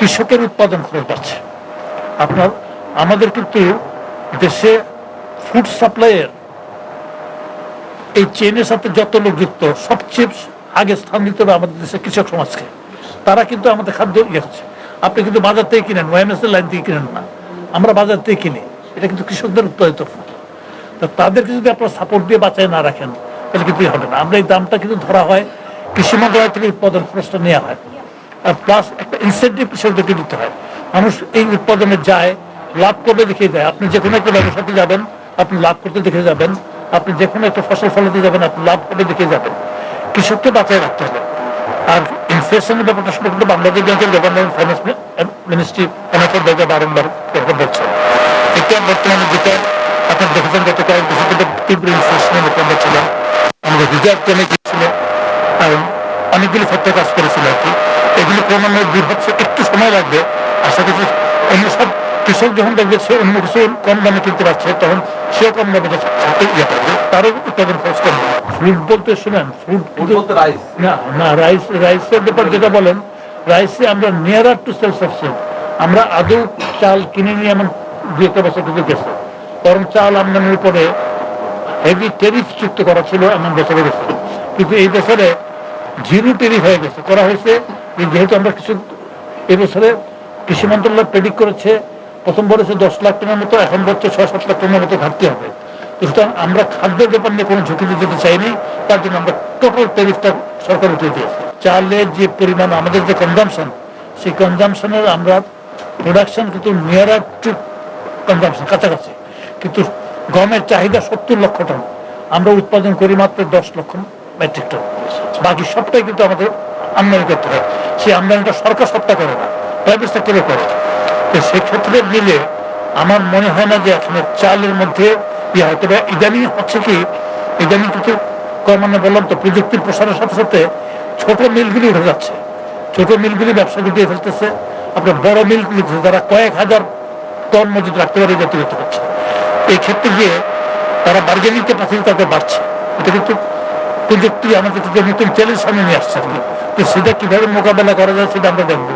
কৃষকের উৎপাদন খরচ বাড়ছে আপনার, আমাদের কিন্তু দেশে ফুড সাপ্লাইয়ের এই চেনের সাথে যত লোক যুক্ত, সবচেয়ে আগে স্থান দিতে হবে আমাদের দেশের কৃষক সমাজকে। তারা কিন্তু আমাদের খাদ্য ইয়ে হচ্ছে আপনি কিন্তু বাজার থেকে কিনেন ওয়াইএমএস এর লাইন থেকে কিনেন না। আমরা বাজার থেকে কিনি। এটা কিন্তু কৃষকদের উৎপাদিত ফুড তো তাদেরকে যদি আপনারা সাপোর্ট দিয়ে বাঁচায় না রাখেন, তাহলে কিন্তু হবে না। আমরা এই দামটা কিন্তু ধরা হয় কৃষি মন্ত্রণালয় থেকে উৎপাদন খরচটা নেওয়া হয়। প্লাস একটা ইনসেন্টিভ কৃষকদেরকে দিতে হয়। মানুষ এই উৎপাদনে যায়, লাভ করবে দেখে যায় আপনি যে কোনো একটা ব্যবসাতে যাবেন, আপনি লাভ করতে দেখে যাবেন, আপনি যে কোনো একটা ফসল ফলাতে যাবেন, আপনি লাভ করে দেখে যাবেন। কৃষককে বাঁচায় রাখতে হবে। আর ইনফ্লেশনের ব্যাপারটা কিন্তু বাংলাদেশ ব্যাংকের গভর্নমেন্ট ফাইন্যান্স মিনিস্ট্রি অনেকের জায়গায় বারংবার কথা বলছে। এটা বর্তমানে যেটা আপনার দেখেছেন গত কয়েক বছর ধরে তীব্র ইনফ্লেশনের আমরা ছিলাম। আমাদের রিজার্ভ গিয়েছিল আর অনেকগুলি ক্ষেত্রে কাজ করেছিল আর কি। এগুলি ক্রমান্বয়ে দূর হচ্ছে একটু সময় লাগবে। আশা করছি অন্য সব কৃষক যখন দেখবে সে অন্য কিছু কম দামে কিনতে পারছে তখন সেও কম দামে সাথে ইয়ে করবে। তারও উৎপাদন খরচ কমবে ফুড বলতে শুনেন রাইস না না রাইস রাইসের ব্যাপার যেটা বলেন রাইসে আমরা নিয়ারার টু সেলফ সাফিসিয়েন্ট আমরা আদৌ চাল কিনে নিয়ে এমন দু একটা বছর থেকে গেছে। কারণ চাল আমদানির উপরে হেভি টেরিফ চুক্ত করা ছিল এমন বছরে গেছে। কিন্তু এই বছরে জিরো টেরিফ হয়ে গেছে। করা হয়েছে যেহেতু আমরা কিছু এবছরে কৃষি মন্ত্রণালয় প্রেডিক্ট করেছে, প্রথম বলেছে দশ লাখ টনের মতো, এখন বলছে ছয়, সাত লাখ টনের মতো ঘাটতি হবে। সুতরাং আমরা খাদ্যের ব্যাপার নিয়ে কোনো ঝুঁকি যেতে চাইনি, তার জন্য আমরা টোটাল টেরিফটা সরকার উঠিয়ে দিয়েছে। চালের যে পরিমাণ আমাদের যে কনজামশন সেই কনজামশনের আমরা প্রোডাকশন কিন্তু নিয়ারার টু কনজামশন কাছাকাছি। কিন্তু গমের চাহিদা সত্তর লক্ষ টন। আমরা উৎপাদন করি মাত্র দশ লক্ষ মেট্রিক টন বাকি সবটাই কিন্তু আমাদের আমদানি করতে হয়। সেই আমদানিটা সরকার সবটা করে না। প্রাইভেট সেক্টরে করে? তো সেক্ষেত্রে মিলে আমার মনে হয় না যে এখানে চালের মধ্যে ইয়ে হয়। তবে ইদানিং হচ্ছে কি, ইদানিং কিন্তু ক্রমান্বয়ে বললাম তো, প্রযুক্তির প্রসারের সাথে সাথে ছোট মিলগুলি উঠে যাচ্ছে। ছোট মিলগুলি ব্যবসা দিয়ে ফেলতেছে। আপনার বড় মিলগুলি যারা কয়েক হাজার টন মজুদ রাখতে পারে জাতীয় হচ্ছে। এই ক্ষেত্রে গিয়ে তারা বার্গেনিং ক্যাপাসিটি তাদের বাড়ছে। এটা কিন্তু প্রযুক্তি আমাদের নতুন চ্যালেঞ্জ সামনে নিয়ে আসছে। তো সেটা কীভাবে মোকাবেলা করা যায় সেটা আমরা দেখব